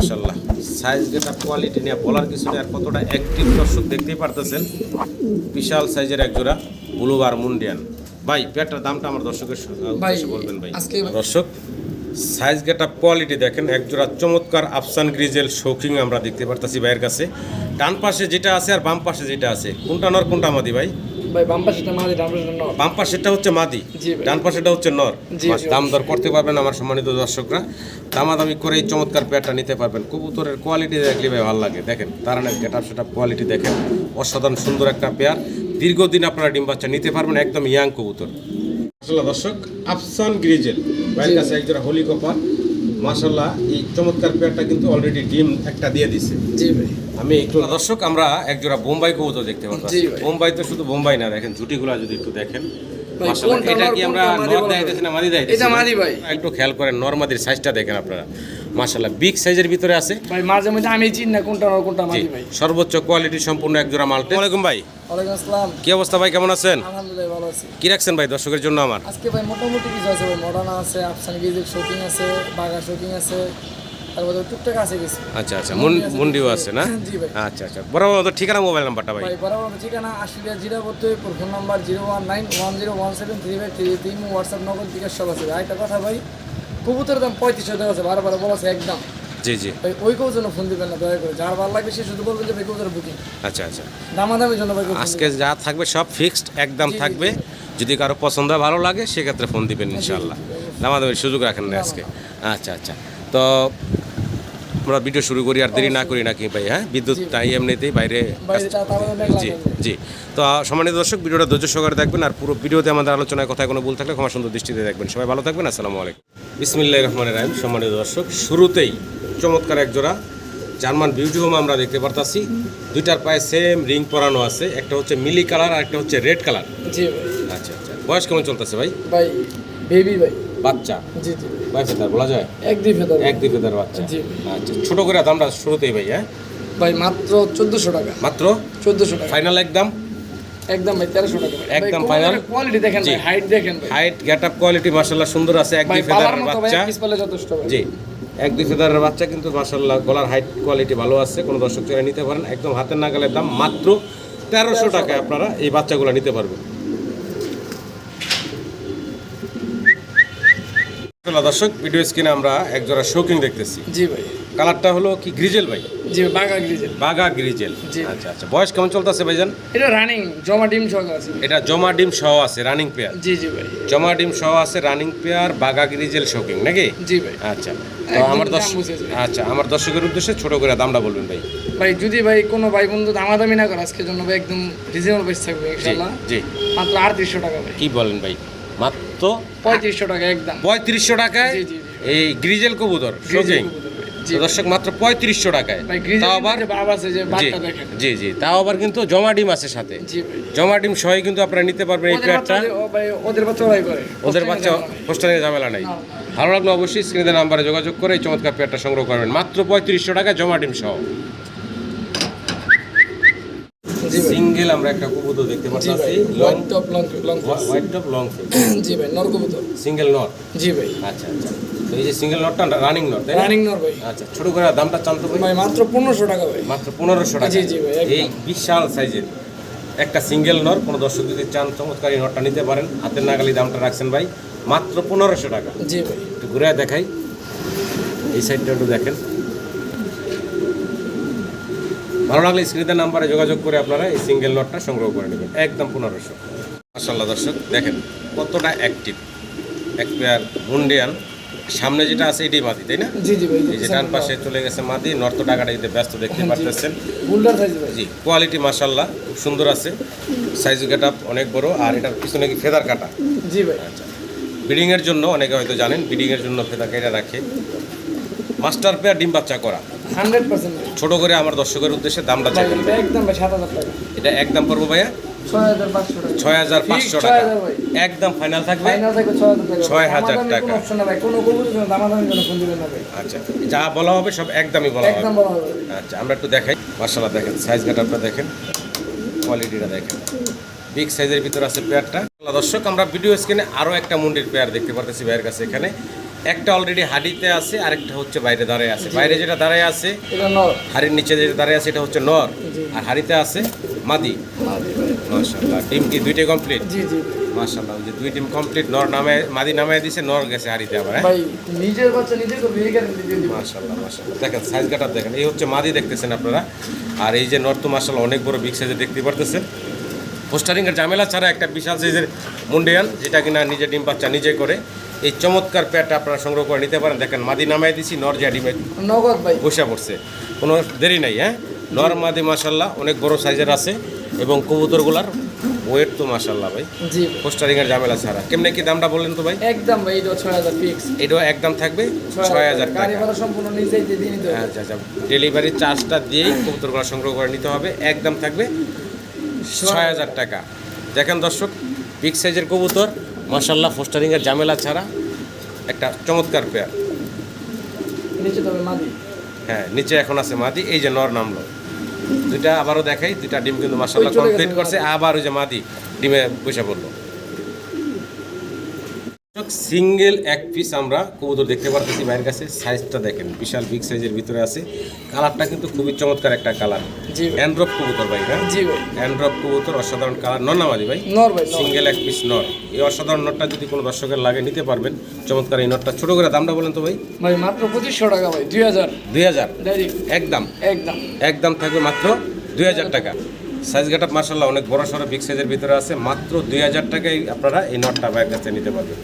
মাশাল্লাহ সাইজ যেটা কোয়ালিটি নিয়ে বলার কিছু নেই আর কতটা অ্যাক্টিভ দর্শক দেখতেই পারতেছেন। বিশাল সাইজের এক জোড়া ব্লুবার মুন্ডিয়ান ভাই পেয়ারটার দামটা আমার দর্শকের বলবেন ভাই। দর্শক সাইজ গেট আপ কোয়ালিটি দেখেন এক জোড়া চমৎকার আফসান গ্রিজেল শৌকিং আমরা দেখতে পারতেছি ভাইয়ের কাছে। ডান পাশে যেটা আছে আর বাম পাশে যেটা আছে কোনটা নর কোনটা মাদি ভাই? ভাই বাম পাশেটা মাদি ডান পাশেটা নর। বাম পাশেরটা হচ্ছে মাদি। ডান পাশেটা হচ্ছে নর। দাম দর করতে পারবেন আমার সম্মানিত দর্শকরা। দামাদামি করে এই চমৎকার পেয়ারটা নিতে পারবেন। কবুতরের কোয়ালিটি দেখলে ভাই ভালো লাগে। দেখেন তারানের গেট আপ সেটা কোয়ালিটি দেখেন। অসাধারণ সুন্দর একটা পেয়ার। দীর্ঘদিন আপনারা ডিম বাচ্চা নিতে পারবেন একদম ইয়াং কবুতর। আসলে দর্শক আফসান গ্রিজেল। ভাইয়ের কাছে একজোড়া হোলি কপার। মাশাল্লাহ এই চমৎকার পেয়ারটা কিন্তু অলরেডি ডিম একটা দিয়ে দিছে। জি ভাই। আমি একটু দর্শক আমরা একজোড়া বোম্বাই কবুতর দেখতে পাচ্ছি বোম্বাই তো শুধু বোম্বাই না দেখেন ঝুটিগুলা যদি একটু দেখেন ভাই, মাশাআল্লাহ, কোনটা এটা কি আমরা মাদি নর দেখাইতেছি না মাদি এটা মাদি ভাই। একটু খেয়াল করেন নরমাদির সাইজটা দেখেন আপনারা। মাশাআল্লাহ বিগ সাইজের ভিতরে আছে। ভাই মাঝে মাঝে আমি চিনি না কোনটা নর কোনটা মাদি ভাই। সর্বোচ্চ কোয়ালিটি সম্পূর্ণ একজোড়া মাল্টে ওয়ালাইকুম ভাই। ওয়ালাইকুম আসসালাম। কি অবস্থা ভাই কেমন আছেন? আলহামদুলিল্লাহ ভালো আছি। কি রাখছেন ভাই দর্শকের জন্য আমার? আজকে ভাই মোটামুটি কিছু আছে ভাই মডার্ন আছে আফসান গিজিক শপিং আছে বাগা শপিং আছে তারপরে টুকটাক আছে কিছু আচ্ছা আচ্ছা মুন- মুন্ডিও আছে না? জি ভাই। আচ্ছা আচ্ছা বরাবর মতো ঠিকানা মোবাইল নাম্বারটা ভাই। ভাই বরাবর ঠিকানা Ashulia জিরাপত্তর phone number zero one nine one zero one seven three five three তিন হোয়াটসঅ্যাপ নগদ বিকাশ সব আছে। ভাই একটা কথা ভাই কবুতরের দাম পঁয়ত্রিশশো টাকা আছে বারবার বলা আছে একদম। জি জি। ভাই ওই কেউ জন্য ফোন দিবেন না দয়া করে। যার ভালো লাগবে সে শুধু বলবেন যে ভাই কবুতরের বুকিং আচ্ছা আচ্ছা। দামাদামের জন্য ভাই আজকে যা থাকবে সব ফিক্সড একদম থাকবে। যদি কারও পছন্দ হয় ভালো লাগে সেক্ষেত্রে ফোন দিবেন ইনশাল্লাহ দামাদামের সুযোগ রাখেন না আজকে। আচ্ছা আচ্ছা। তো আমরা ভিডিও শুরু করি আর দেরি না করি নাকি ভাই হ্যাঁ? বিদ্যুৎ তাই এমনিতেই বাইরে মেঘলা জি জি। তো সম্মানিত দর্শক ভিডিওটা ধৈর্য সহকারে দেখবেন আর পুরো ভিডিওতে আমাদের আলোচনায় কথা কোনো ভুল থাকলে ক্ষমা সুন্দর দৃষ্টিতে দেখবেন। সবাই ভালো থাকবেন আসসালামু আলাইকুম। বিসমিল্লাহ রহমানের রাহিম সম্মানিত দর্শক শুরুতেই চমৎকার এক জোড়া জার্মান বিউটি হোম আমরা দেখতে পারতাছি। দুইটার পায়ে সেম রিং পরানো আছে একটা হচ্ছে মিলি কালার আর একটা হচ্ছে রেড কালার। জি আচ্ছা আচ্ছা। বয়স কেমন চলতেছে ভাই? ভাই বেবি ভাই। বাচ্চা? জি জি। ফেদার বলা যায়? এক দুই ফেদার। এক দুই ফেদার বাচ্চা। জি। আচ্ছা ছোট করে দামটা শুরুতেই ভাই হ্যাঁ? ভাই মাত্র চোদ্দশো টাকা। মাত্র? চোদ্দশো টাকা। ফাইনাল একদম? একদম ভাই তেরোশো টাকা একদম final? কোয়ালিটি দেখেন ভাই হাইট দেখেন হাইট গেট আপ কোয়ালিটি সুন্দর আছে এক দুই বাচ্চা। যথেষ্ট জি। এক দুই ফেদারের বাচ্চা কিন্তু গলার হাইট কোয়ালিটি ভালো আছে কোনো দর্শক নিতে পারেন। একদম হাতের নাগালের দাম মাত্র তেরোশো টাকায় আপনারা এই বাচ্চাগুলো নিতে পারবেন। মাশাআল্লাহ, দর্শক ভিডিও স্ক্রিনে আমরা এক জোড়া শৌকিং দেখতেছি। জি ভাই। কালারটা হলো কি গ্রিজেল ভাই? জি বাগা গ্রিজেল। বাগা গ্রিজেল। জি। আচ্ছা আচ্ছা। বয়স কেমন চলতেছে ভাইজান? এটা রানিং জমা ডিম সহকার আছে। এটা জমা ডিম সহ আছে রানিং পেয়ার জি জি ভাই। জমা ডিম সহ আছে রানিং পেয়ার বাগা গ্রিজেল শৌকিং নাকি? জি ভাই। আচ্ছা। তো আমার দর্শক আচ্ছা আমার দর্শকের উদ্দেশ্যে ছোট করে দামটা বলবেন ভাই। ভাই যদি ভাই কোনো ভাই বন্ধু দামাদামি না করে আজকের জন্য ভাই একদম রিজনেবল প্রাইস থাকবে ইনশাআল্লাহ। জি। মাত্র আটত্রিশশো টাকা ভাই। কি বলেন ভাই? মাত্র পঁয়ত্রিশশো টাকা একদম। পঁয়ত্রিশশো টাকায়। এই গ্রিজেল কবুতর শৌকিং দর্শক মাত্র পঁয়ত্রিশশো টাকায়। তাও আবার জি জি তাও আবার কিন্তু জমা ডিম আছে সাথে। জমা ডিম সহ কিন্তু আপনারা নিতে পারবেন এই ভাই ওদের বাচ্চা ওদের বাচ্চা হোস্টেলে ঝামেলা নাই। ভালো লাগল অবশ্যই স্ক্রিনের নাম্বারে যোগাযোগ করে এই চমৎকার পেয়ারটা সংগ্রহ করবেন। মাত্র পঁয়ত্রিশশো টাকা জমা ডিম সহ। সিঙ্গেল আমরা একটা কবুতর দেখতে পাচ্ছি long top long long white top long জি ভাই নর কবুতর। সিঙ্গেল নট জি ভাই। আচ্ছা আচ্ছা। তো এই যে সিঙ্গেল নটটা রানিং নট তাই রানিং নর ভাই। আচ্ছা ছোট করে দামটা চান্ত ভাই ভাই মাত্র পনেরোশো টাকা ভাই। মাত্র পনেরোশো টাকা। জি, জি ভাই, এই বিশাল সাইজের একটা সিঙ্গেল নর কোনো দর্শক যদি চান চমৎকার নটটা নিতে পারেন হাতের নাগালি দামটা রাখছেন ভাই মাত্র পনেরোশো টাকা। জি ভাই। একটু ঘুরে দেখাই। এই সাইডটা একটু দেখেন। ভালো লাগলে স্ক্রিনের নাম্বারে যোগাযোগ করে আপনারা এই সিঙ্গেল নটটা সংগ্রহ করে নেবেন। একদম পনেরোশো। মাসাল্লাহ দর্শক দেখেন কতটা অ্যাক্টিভ এক পেয়ার মুন্ডিয়ান সামনে যেটা আছে এটাই মাদি তাই না? জি জি ভাই এই যে ডান পাশে চলে গেছে মাদি নর্থ টাকাটা যদি ব্যস্ত দেখতে পারতেছেন। জি কোয়ালিটি মাসাল্লাহ খুব সুন্দর আছে। সাইজ গেট অনেক বড় আর এটার পিছনে কি ফেদার কাটা? জি ভাই। আচ্ছা। ব্রিডিংয়ের জন্য অনেকে হয়তো জানেন ব্রিডিংয়ের জন্য ফেদা কেটে রাখে। মাস্টার পেয়ার ডিম বাচ্চা করা। Hundred percent. ভাই ছোট করে আমার দর্শকের উদ্দেশ্যে দামটা চাইবেন এটা একদম ভাই সাত হাজার টাকা এটা একদম পড়ব ভাইয়া? ছয় হাজার পাঁচশো টাকা। একদম ফাইনাল থাকবে? ছয় হাজার টাকা। আচ্ছা যা বলা হবে সব একদমই বলা হবে। আচ্ছা আমরা একটু দেখাই। দেখেন সাইজ দেখেন। কোয়ালিটিটা দেখেন। বিগ সাইজের ভিতর আছে পেয়ারটা দর্শক আমরা ভিডিও স্ক্রিনে আরও একটা মুন্ডির পেয়ার দেখতে পারতেছি ভাইয়ের কাছে এখানে। একটা অলরেডি হাড়িতে আছে আরেকটা হচ্ছে বাইরে দাঁড়ায় আছে। বাইরে যেটা দাঁড়ায় আছে হাড়ির নিচে যেটা দাঁড়ায় আছে এটা হচ্ছে নর। আর হাড়িতে আছে মাদি। মাশাআল্লাহ। ডিম কি দুইটাই কমপ্লিট জি জি। মাশাআল্লাহ যে দুই ডিম কমপ্লিট নর নামে মাদি নামে দিছে নর গেছে হাড়িতে আবার হ্যাঁ? ভাই নিজের বাচ্চা নিজে করবে এই গ্যারান্টি দিয়ে দিবো মাশাআল্লাহ মাশাআল্লাহ। দেখেন সাইজ কাটার দেখেন। এই হচ্ছে মাদি দেখতেছেন আপনারা। আর এই যে নর তো মাশাআল্লাহ অনেক বড় বিগ সাইজে দেখতে পারতেছেন পোস্টারিং এর ঝামেলা ছাড়া একটা বিশাল সাইজের মুন্ডিয়ান যেটা কিনা নিজে ডিম বাচ্চা নিজে করে। এই চমৎকার প্যাটটা আপনারা সংগ্রহ করে নিতে পারেন। দেখেন মাদি নামাই দিছি নর ডিমে নগদ ভাই। বসে পড়ছে। কোনো দেরি নাই হ্যাঁ? নর মাদি মাশাল্লাহ অনেক বড় সাইজের আছে এবং কবুতরগুলার ওয়েট তো মাশাল্লাহ ভাই। জি। পোস্টারিং এর ঝামেলা ছাড়া। কেমনে কি দামটা বললেন তো ভাই? একদম ভাই এটা ছয় হাজার ফিক্স এটাও একদম থাকবে ছয় হাজার গাড়ি ভাড়া সম্পূর্ণ নিজেই দিয়ে নিতে হবে আচ্ছা আচ্ছা ডেলিভারি চার্জটা দিয়েই কবুতরগুলো সংগ্রহ করে নিতে হবে। একদম থাকবে ছয় হাজার টাকা। দেখেন দর্শক বিগ সাইজের কবুতর মাসাল্লাহ ফোস্টারিংয়ের জামেলা ছাড়া একটা চমৎকার পেয়ার হ্যাঁ নিচে এখন আছে মাদি এই যে নর নামলো। দুইটা আবারও দেখাই দুইটা ডিম কিন্তু মাসাল্লাহ কমপ্লিট করছে আবার ওই যে মাদি ডিমে বসে পড়ল। সিঙ্গেল এক পিস আমরা কবুতর দেখতে পারতেছি বাইরের কাছে। সাইজটা দেখেন বিশাল বিগ সাইজের ভিতরে আছে। কালারটা কিন্তু খুবই চমৎকার একটা কালার অ্যান্ড্রপ কবুতর ভাই হ্যাঁ? জি ভাই। অ্যান্ড্রপ কবুতর অসাধারণ কালার নর নামাদি ভাই? নর ভাই সিঙ্গেল এক পিস নর। এই অসাধারণ নটটা যদি কোনো দর্শকের লাগে নিতে পারবেন। চমৎকার এই নটটা ছোট করে দামটা বলেন তো ভাই। ভাই মাত্র পঁচিশশো টাকা ভাই দুই হাজার। দুই হাজার? একদম। একদম। একদম থাকবে মাত্র দুই হাজার টাকা। সাইজ গাটাপ মার্শাল্লাহ অনেক বড় সড়ো বিগ সাইজের ভিতরে আছে। মাত্র দুই হাজার টাকায় আপনারা এই নটটা বাইরের কাছে নিতে পারবেন।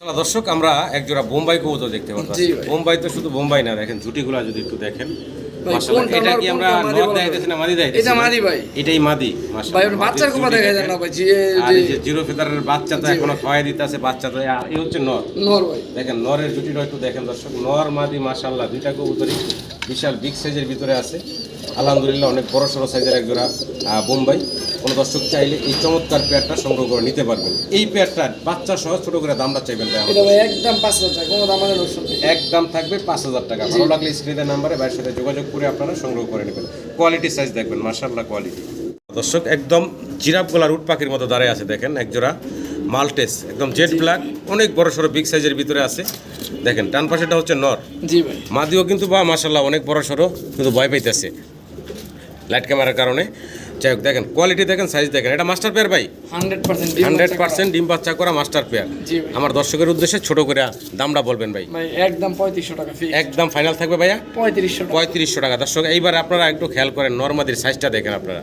দর্শক আমরা এক জোড়া বোম্বাই কবুতর দেখতে পাচ্ছি বোম্বাই তো শুধু বোম্বাই না দেখেন জুটিগুলা যদি একটু দেখেন ভাই, মাশাআল্লাহ, কোনটা এটা কি আমরা নর দেখাইতেছি না মাদি দেখাইতেছি? এটা মাদি ভাই। এটাই মাদি ভাই ওর বাচ্চার কোপা দেখা যায় না ভাই যে জিরো ফেদারের বাচ্চা তো এখনও ভাই। খাওয়াই দিতে বাচ্চা তো আর এই হচ্ছে নর। নর ভাই। দেখেন নরের জুটিটা একটু দেখেন দর্শক নর মাদি মাশাল্লাহ দুইটা কবুতরই বিশাল বিগ সাইজের ভিতরে আছে। আলহামদুলিল্লাহ অনেক বড় সড়ো সাইজের এক জোড়া বোম্বাই। কোনো দর্শক চাইলে এই চমৎকার পেয়ারটা সংগ্রহ করে নিতে পারবেন। এই পেয়ারটা বাচ্চা সহ ছোট করে দামটা চাইবেন। একদম পাঁচ হাজার টাকা কোনো দাম একদম থাকবে পাঁচ হাজার টাকা। ভালো লাগলে স্ক্রিনের নাম্বারে ভাইয়ের সাথে যোগাযোগ করে আপনারা সংগ্রহ করে নেবেন। কোয়ালিটি সাইজ দেখবেন মার্শাল্লাহ কোয়ালিটি। দর্শক একদম জিরাপ গলার উট পাখির মতো দাঁড়ায় আছে দেখেন একজোড়া মাল্টেস একদম জেড ব্ল্যাক অনেক বড় সড়ো বিগ সাইজের ভিতরে আছে। দেখেন ডান পাশেটা হচ্ছে নর। জি ভাই। মাদিও কিন্তু বা মাসাল্লাহ অনেক বড় সড়ো কিন্তু ভয় পাইতেছে। লাইট ক্যামেরার কারণে। যাই হোক দেখেন কোয়ালিটি দেখেন সাইজ দেখেন। এটা মাস্টার পেয়ার ভাই? হান্ড্রেড পার্সেন্ট হান্ড্রেড পার্সেন্ট ডিম বাচ্চা করা মাস্টার পেয়ার আমার দর্শকের উদ্দেশ্যে ছোট করে দামটা বলবেন ভাই। একদম পঁয়ত্রিশশো টাকা একদম ফাইনাল থাকবে ভাইয়া? পঁয়ত্রিশশো পঁয়ত্রিশশো টাকা। দর্শক এইবার আপনারা একটু খেয়াল করেন নর্মাদির সাইজটা দেখেন আপনারা।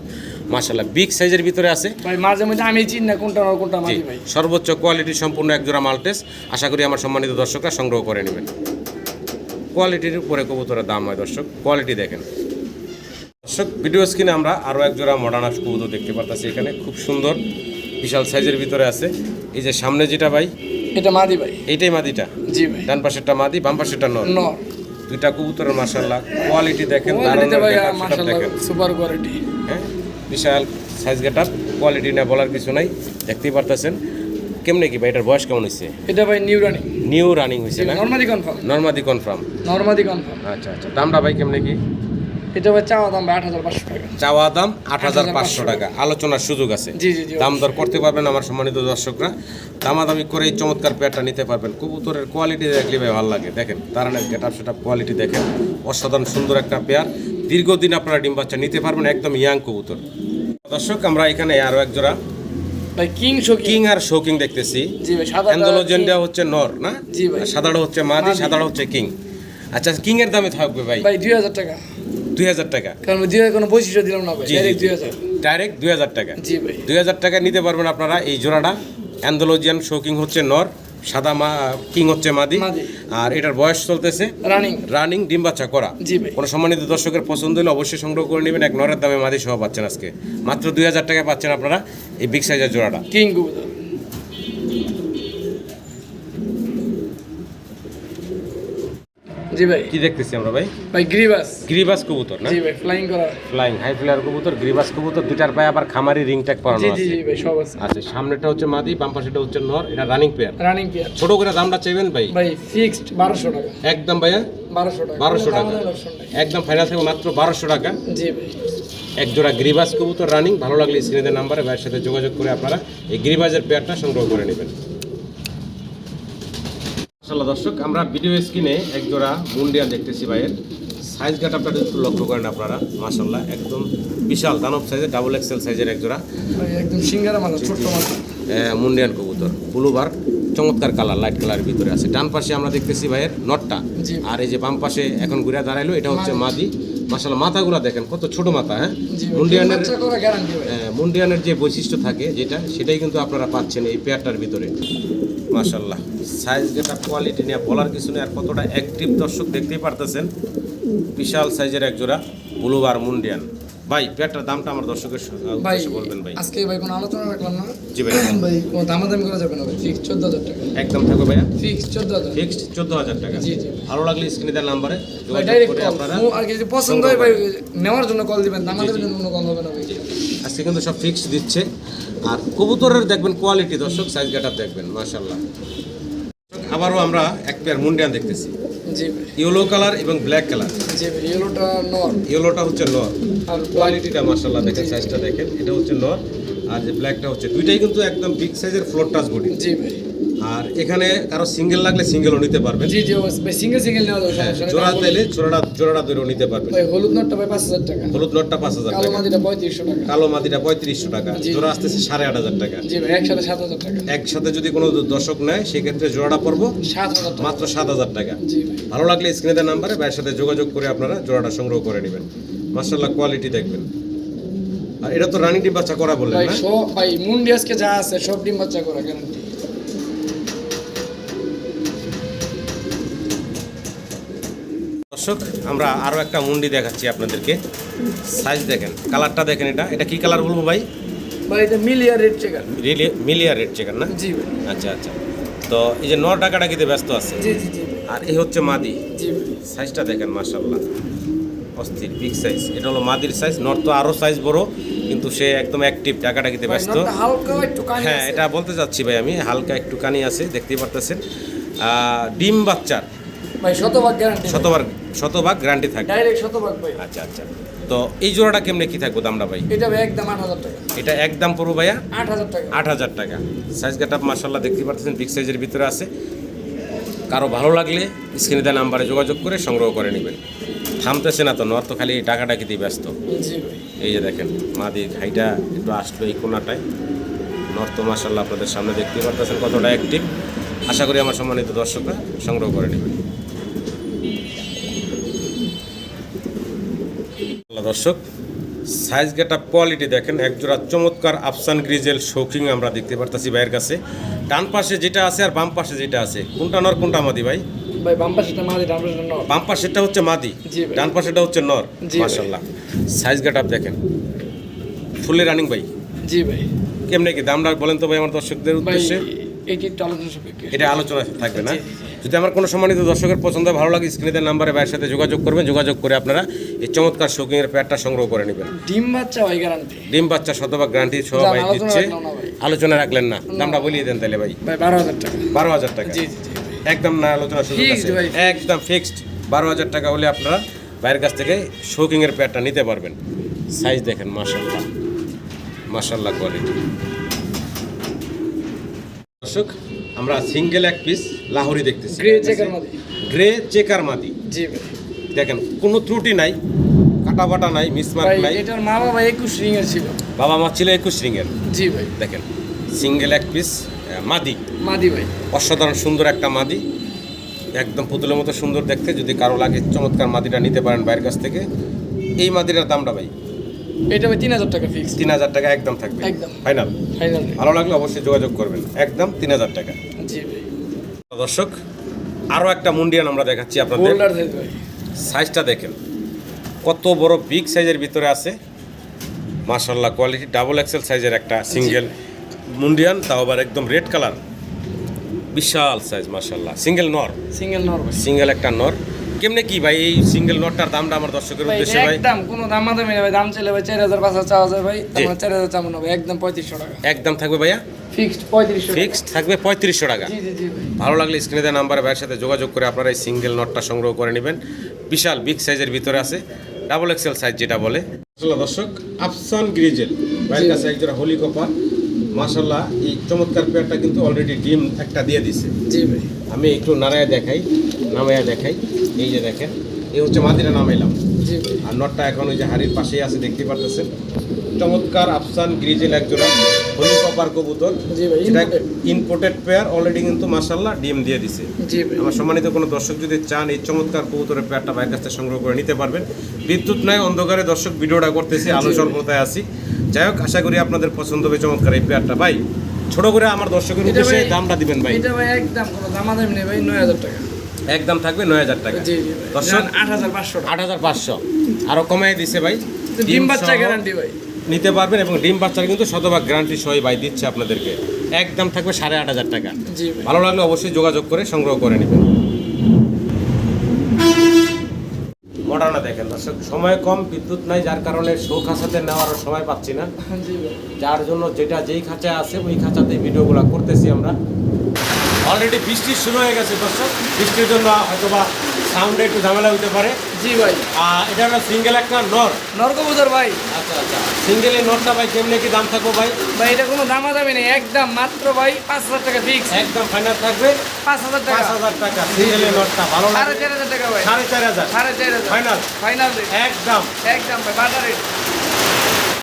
মাসাল্লাহ বিগ সাইজের ভিতরে আছে। ভাই মাঝে মাঝে আমি চিনি না কোনটা নর কোনটা ভাই। সর্বোচ্চ কোয়ালিটি সম্পূর্ণ একজোড়া মাল্টেস আশা করি আমার সম্মানিত দর্শকরা সংগ্রহ করে নেবেন। কোয়ালিটির উপরে কবুতরের দাম হয় দর্শক। কোয়ালিটি দেখেন। দর্শক ভিডিও স্ক্রিনে আমরা আরও একজোড়া মডার্ন হাউস কবুতর দেখতে পারতেছি এখানে। খুব সুন্দর বিশাল সাইজের ভিতরে আছে। এই যে সামনে যেটা ভাই এটা মাদি ভাই। এইটাই মাদিটা? জি ভাই। ডান পাশেরটা মাদি বাম পাশেরটা নর? নর। দুইটা কবুতরের মাসাল্লাহ কোয়ালিটি দেখেন দারুণ দেখেন। সুপার কোয়ালিটি হ্যাঁ? বিশাল সাইজ গেট আপ কোয়ালিটি না বলার কিছু নাই। দেখতেই পারতেছেন। কেমনে কি ভাই এটার বয়স কেমন হয়েছে এটা ভাই নিউ রানিং নিউ রানিং হয়েছে না? নর্মাদি কনফার্ম নর্মাদি কনফার্ম নর্মাদি কনফার্ম আচ্ছা আচ্ছা। দামটা ভাই কেমনে কি? এটা ভাই চাওয়া দাম আট হাজার পাঁচশো টাকা। চাওয়া দাম আট হাজার পাঁচশো টাকা। আলোচনার সুযোগ আছে। জি জি জি দাম দর করতে পারবেন আমার সম্মানিত দর্শকরা। দামাদামি করে এই চমৎকার পেয়ারটা নিতে পারবেন। কবুতরের কোয়ালিটি দেখলে ভাই ভালো লাগে। দেখেন তারানের গেট আপ সেটা কোয়ালিটি দেখেন। অসাধারণ সুন্দর একটা পেয়ার। দীর্ঘদিন আপনারা ডিম বাচ্চা নিতে পারবেন একদম ইয়াং কবুতর। দর্শক আমরা এখানে আরও এক জোড়া। ভাই কিং কিং আর শোকিং দেখতেছি। জি ভাই সাদা অ্যান্ডোলোজেনটা হচ্ছে নর না? জি ভাই। সাদাটা হচ্ছে মাদি। সাদাটা হচ্ছে কিং। আচ্ছা কিং এর দামে থাকবে ভাই? ভাই দুই হাজার টাকা। দুই হাজার টাকা। কারণ দুই হাজার কোনো বৈশিষ্ট্য দিলাম না ভাই জি, জি, ডাইরেক্ট দুই হাজার। ডাইরেক্ট দুই হাজার টাকা। জি ভাই। দুই হাজার টাকা নিতে পারবেন আপনারা এই জোড়াটা। অ্যান্ডোলজিয়ান শোকিং হচ্ছে নর সাদা মা কিং হচ্ছে মাদি। আর এটার বয়স চলতেছে রানিং রানিং ডিম বাচ্চা করা। কোনো সম্মানিত দর্শকের পছন্দ হলে অবশ্যই সংগ্রহ করে নেবেন। এক নরের দামে মাদি সহ পাচ্ছেন আজকে। মাত্র দুই হাজার টাকায় পাচ্ছেন আপনারা এই বিগ সাইজের জোড়াটা। কিং জি ভাই। কি দেখতেছি আমরা ভাই? ভাই গ্রিবাস গ্রিবাস কবুতর না? জি ভাই ফ্লাইং করা ফ্লাইং হাই ফ্লায়ার কবুতর গ্রিবাস কবুতর দুটার পায়ে আবার খামারি রিং ট্যাগ পরানো জি জি জি ভাই সব আছে। আচ্ছা সামনেটা হচ্ছে মাদি বাম পাশেটা হচ্ছে নর এটা রানিং পেয়ার রানিং পেয়ার ছোট করে দামটা চাইবেন ভাই? ভাই ফিক্সড বারোশো টাকা। একদম ভাইয়া? বারোশো টাকা। বারোশো কোনো টাকা। একদম ফাইনাল থাকবে মাত্র বারোশো টাকা। জি ভাই। এক জোড়া গ্রিবাস কবুতর রানিং ভালো লাগলে স্ক্রিনের নাম্বারে ভাইয়ের সাথে যোগাযোগ করে আপনারা এই গ্রিবাজের পেয়ারটা সংগ্রহ করে নেবেন। মাশাআল্লাহ দর্শক আমরা ভিডিও স্ক্রিনে এক জোড়া মুন্ডিয়াল দেখতেছি ভাইয়ের। সাইজ গাট আপনারা একটু লক্ষ্য করেন আপনারা মাশাল্লাহ একদম বিশাল দানব সাইজের ডাবল এক্সেল সাইজের এক জোড়া। ভাই একদম সিঙ্গারা মাথা ছোট্ট মাথা মুন্ডিয়ান কবুতর ব্লুবার চমৎকার কালার লাইট কালারের ভিতরে আছে। ডান পাশে আমরা দেখতেছি ভাইয়ের নটটা আর এই যে বাম পাশে এখন ঘুরে দাঁড়াইলো এটা হচ্ছে মাদি। মাশাল্লাহ মাথাগুলো দেখেন কত ছোট মাথা হ্যাঁ? মুন্ডিয়ানের মুন্ডিয়ানের যে বৈশিষ্ট্য থাকে যেটা সেটাই কিন্তু আপনারা পাচ্ছেন এই পেয়ারটার ভিতরে। মাশাল্লাহ সাইজ যেটা কোয়ালিটি নিয়ে বলার কিছু নেই আর কতটা অ্যাক্টিভ দর্শক দেখতেই পারতেছেন। বিশাল সাইজের এক জোড়া ব্লুবার মুন্ডিয়ান ভাই পেয়ারটার দামটা আমার দর্শকের ভাই বলবেন ভাই। আজকে ভাই কোনো আলোচনা রাখলাম না? জি ভাই ভাই কোনো দামাদামি করা যাবে না ভাই। ফিক্স চোদ্দ হাজার টাকা। একদম থাকবে ভাইয়া। ফিক্স চোদ্দ হাজার ফিক্সড চোদ্দ হাজার টাকা। জি, জি। ভালো লাগলে স্ক্রিনে দেওয়ার নাম্বারে ভাই ডাইরেক্ট আপনারা আর যদি পছন্দ হয় ভাই নেওয়ার জন্য কল দিবেন। দামাদের জন্য কোনো কল হবে না ভাই। আজকে কিন্তু সব ফিক্স দিচ্ছে। আর কবুতরের দেখবেন কোয়ালিটি দর্শক সাইজ গেটার দেখবেন মাশাল্লাহ আবারও আমরা এক পেয়ার মুন্ডিয়ান দেখতেছি। ইয়েলো কালার এবং ব্ল্যাক কালার ইয়েলোটা নর। ইয়েলোটা হচ্ছে নর। আর কোয়ালিটিটা মাশাল্লাহ দেখেন সাইজটা দেখেন। এটা হচ্ছে নর। আর যে ব্ল্যাকটা হচ্ছে দুইটাই কিন্তু একদম বিগ সাইজের ফ্লোর টাচ বডি জি ভাই। আর এখানে কারও সিঙ্গেল লাগলে সিঙ্গেলও নিতে পারবেন। জি জি সিঙ্গেল সিঙ্গেল নেওয়া যাবে। জোড়া তেলে জোড়াটা জোড়াটা দইও নিতে পারবেন। ভাই হলুদ নটটা ভাই পাঁচ হাজার টাকা। হলুদ নটটা পাঁচ হাজার কালো টাকা। মাদিটা পঁয়ত্রিশশো টাকা। কালো মাদিটা পঁয়ত্রিশশো টাকা। জোড়া আসতেছে আট হাজার টাকা। জি ভাই একসাথে সাত হাজার টাকা। একসাথে যদি কোনো দর্শক নেয় সেক্ষেত্রে জোড়াটা পড়ব। সাত হাজার টাকা। মাত্র সাত হাজার টাকা। জি ভাই। ভালো লাগলে স্ক্রিনে দেওয়া নাম্বারে ভাইয়ের সাথে যোগাযোগ করে আপনারা জোড়াটা সংগ্রহ করে নেবেন। মার্শাল্লাহ কোয়ালিটি দেখবেন। আর এটা তো রানী ডিম বাচ্চা করা বললেন ভাই সব ভাই মুন্ডি আজকে যা আছে সব ডিম বাচ্চা করা গ্যারান্টি দর্শক আমরা আরও একটা মুন্ডি দেখাচ্ছি আপনাদেরকে। সাইজ দেখেন কালারটা দেখেন এটা। এটা কি কালার বলব ভাই? ভাই এটা মিলিয়া রেড চেকার। মিলিয়া রেড চিকেন না? জি আচ্ছা আচ্ছা। তো এই যে নর টাকাটা কিতে ব্যস্ত আছে। জি জি জি। আর এই হচ্ছে মাদি। জি সাইজটা দেখেন মার্শাল্লাহ অস্থির বিগ সাইজ এটা হলো মাদির সাইজ নর তো আরও সাইজ বড় কিন্তু সে একদম অ্যাক্টিভ টাকাটা কিতে ব্যস্ত। হ্যাঁ এটা বলতে চাচ্ছি ভাই আমি হালকা একটু কানি আছে দেখতেই পারতেছেন। ডিম বাচ্চার। ভাই শতভাগ গ্যারান্টি শতভাগ গ্যারান্টি থাকে ডাইরেক্ট শতভাগ ভাই। আচ্ছা আচ্ছা। তো এই জোড়াটা কেমনে কি থাকব দামটা ভাই? এটা একদম আট হাজার টাকা। এটা একদম পড়ব ভাইয়া? আট হাজার টাকা। আট হাজার টাকা। সাইজ গেট মার্শাল্লাহ দেখতে পাচ্ছেন বিগ সাইজের ভিতরে আছে। কারও ভালো লাগলে স্ক্রিনে দেওয়া নাম্বারে যোগাযোগ করে সংগ্রহ করে নেবেন। থামতেছে না তো নর তো খালি টাকা টাকিতেই ব্যস্ত এই যে দেখেন মাদি ঘাইটা একটু আসলো এই কোনাটায়। নর তো মার্শাল্লাহ আপনাদের সামনে দেখতে পারতেছেন কতটা অ্যাক্টিভ আশা করি আমার সম্মানিত দর্শকরা সংগ্রহ করে নেবেন। দর্শক সাইজ গেটা কোয়ালিটি দেখেন একজোড়া চমৎকার আফসান গ্রিজেল শৌকিং আমরা দেখতে পারতেছি ভাইয়ের কাছে। ডান পাশে যেটা আছে আর বাম পাশে যেটা আছে কোনটা নর কোনটা মাদি ভাই? ভাই বাম পাশেটা মাঝে ডান পাশেটা নর। বাম পাশেরটা হচ্ছে মাদি ডান পাশেটা হচ্ছে নর জি মাশাল্লাহ সাইজ গেট দেখেন। ফুলে রানিং ভাই। জি ভাই। কেমনে কি দামটা বলেন তো ভাই আমার দর্শকদের উদ্দেশ্যে। আলোচনা এটা আলোচনা থাকবে না? যদি আমার কোনো সম্মানিত দর্শকের পছন্দ ভালো লাগে স্ক্রিনের নাম্বারে ভাইয়ের সাথে যোগাযোগ করবেন। যোগাযোগ করে আপনারা এই চমৎকার শৌকিংয়ের প্যাডটা সংগ্রহ করে নেবেন। ডিম বাচ্চা ভাই গ্যারান্টি ডিম বাচ্চা শতভাগ গ্যারান্টি সহ ভাই দিচ্ছে। আলোচনা রাখলেন না। দামটা বলিয়ে দেন তাহলে ভাই। ভাই বারো হাজার টাকা। বারো হাজার টাকা। জি জি জি একদম না আলোচনা আছে। একদম ফিক্সড বারো হাজার টাকা হলে আপনারা ভাইয়ের কাছ থেকে শৌকিংয়ের প্যাডটা নিতে পারবেন। সাইজ দেখেন মাশাল্লাহ মাশাল্লাহ কোয়ালিটি দর্শক আমরা সিঙ্গেল এক পিস লাহোরি দেখতেছি। গ্রে চেকার মাদি। জি ভাই। দেখেন কোনো ত্রুটি নাই কাটা বাটা নাই মিসমার্ক নাই। এটার মা বাবা একুশ রিং এর ছিল। বাবা মা ছিল একুশ রিংয়ের জি ভাই। দেখেন সিঙ্গেল এক পিস মাদি। মাদি ভাই। অসাধারণ সুন্দর একটা মাদি। একদম পুতুলের মতো সুন্দর দেখতে। যদি কারও লাগে চমৎকার মাদিটা নিতে পারেন বাইরের কাছ থেকে। এই মাদিটার দামটা ভাই? এটা ভাই তিন হাজার টাকা ফিক্স তিন হাজার টাকা একদম থাকবে। একদম। ফাইনাল ফাইনাল ভালো লাগলে অবশ্যই যোগাযোগ করবেন। একদম তিন হাজার টাকা। দর্শক আরও একটা মুন্ডিয়ান আমরা দেখাচ্ছি আপনাদের। সাইজটা দেখেন। কত বড় বিগ সাইজের ভিতরে আছে। মার্শাল্লাহ কোয়ালিটি ডাবল এক্সেল সাইজের একটা সিঙ্গেল মুন্ডিয়ান তাও আবার একদম রেড কালার বিশাল সাইজ মার্শাল্লাহ সিঙ্গেল নর। সিঙ্গেল নর সিঙ্গেল একটা নর। কেমনে কি ভাই এই সিঙ্গেল নটটার দামটা আমার দর্শকের উদ্দেশ্যে ভাই? একদম কোনো দাম দামি ভাই দাম চলে ভাই চার হাজার পাঁচ হাজার চার হাজার ভাই তারপরে চার হাজার চামন হবে একদম পঁয়ত্রিশশো টাকা। একদম থাকবে ভাইয়া? ফিক্সড পঁয়ত্রিশশো ফিক্সড থাকবে পঁয়ত্রিশশো টাকা। জি জি জি ভালো লাগলে স্ক্রিনে দেওয়া নাম্বারে ভাইয়ের সাথে যোগাযোগ করে আপনারা এই সিঙ্গেল নটটা সংগ্রহ করে নেবেন। বিশাল বিগ সাইজের ভিতরে আছে। ডাবল এক্সেল সাইজ যেটা বলে। দর্শক আফসান গ্রিজেল ভাইয়ের কাছে একজোড়া হোলি কপার মাশাল্লাহ এই চমৎকার পেয়ারটা কিন্তু অলরেডি ডিম একটা দিয়ে দিছে। জি ভাই। আমি একটু নাড়ায় দেখাই নামায়া দেখাই। এই যে দেখেন এই হচ্ছে মাদিরা নামাইলাম। জি আর নটটা এখন ওই যে হাড়ির পাশেই আছে দেখতে পারতেছেন। চমৎকার আফসান গ্রিজেল একজোড়া হলি কপার কবুতর। imported। ইম্পোর্টেড পেয়ার অলরেডি কিন্তু মাশাল্লাহ ডিম দিয়ে দিছে। আমার সম্মানিত কোনো দর্শক যদি চান এই চমৎকার কবুতরের পেয়ারটা ভাইয়ের কাছ থেকে সংগ্রহ করে নিতে পারবেন। বিদ্যুৎ নাই অন্ধকারে দর্শক ভিডিওটা করতেছি আলো স্বল্পতায় আছি। যাই হোক আশা করি আপনাদের পছন্দ হবে চমৎকার এই পেয়ারটা। ভাই ছোট করে আমার দর্শকের উদ্দেশ্যে দামটা দিবেন ভাই। এটা ভাই একদম কোনো দাম দামাদামি নেই ভাই নয় হাজার টাকা। একদম থাকবে নয় হাজার টাকা। জি জি দর্শক আট হাজার পাঁচশো টাকা। আট হাজার পাঁচশো। আরও কমাই দিছে ভাই। ডিম বাচ্চা গ্যারান্টি ভাই। নিতে পারবেন এবং ডিম বাচ্চার কিন্তু শতভাগ গ্যারান্টি সহই ভাই দিচ্ছে আপনাদেরকে। একদম থাকবে সাড়ে আট হাজার টাকা। জি ভালো লাগলে অবশ্যই যোগাযোগ করে সংগ্রহ করে নেবেন মডার্না দেখেন দর্শক সময় কম বিদ্যুৎ নাই যার কারণে শো খাঁচাতে নেওয়ার সময় পাচ্ছি না। যার জন্য যেটা যেই খাঁচায় আছে ওই খাঁচাতে ভিডিওগুলো করতেছি আমরা। অলরেডি বৃষ্টির শুরু হয়ে গেছে দর্শক বৃষ্টির জন্য হয়তো বা সাউন্ডে একটু ঝামেলা হতে পারে। জি ভাই। আর এটা হলো সিঙ্গেল একটা নর? নরকবুতর ভাই। আচ্ছা আচ্ছা। সিঙ্গেলের নরটা ভাই কেমনে কি দাম থাকব ভাই? ভাই এটা কোনো দামা দামি নেই। একদম মাত্র ভাই পাঁচ হাজার টাকা ফিক্স একদম ফাইনাল থাকবে? পাঁচ হাজার টাকা। পাঁচ হাজার টাকা। সিঙ্গেলের নরটা ভালো সাড়ে চার হাজার টাকা ভাই। সাড়ে চার হাজার। সাড়ে চার হাজার। ফাইনাল ফাইনাল একদম। একদম ভাই বাজারে। রেট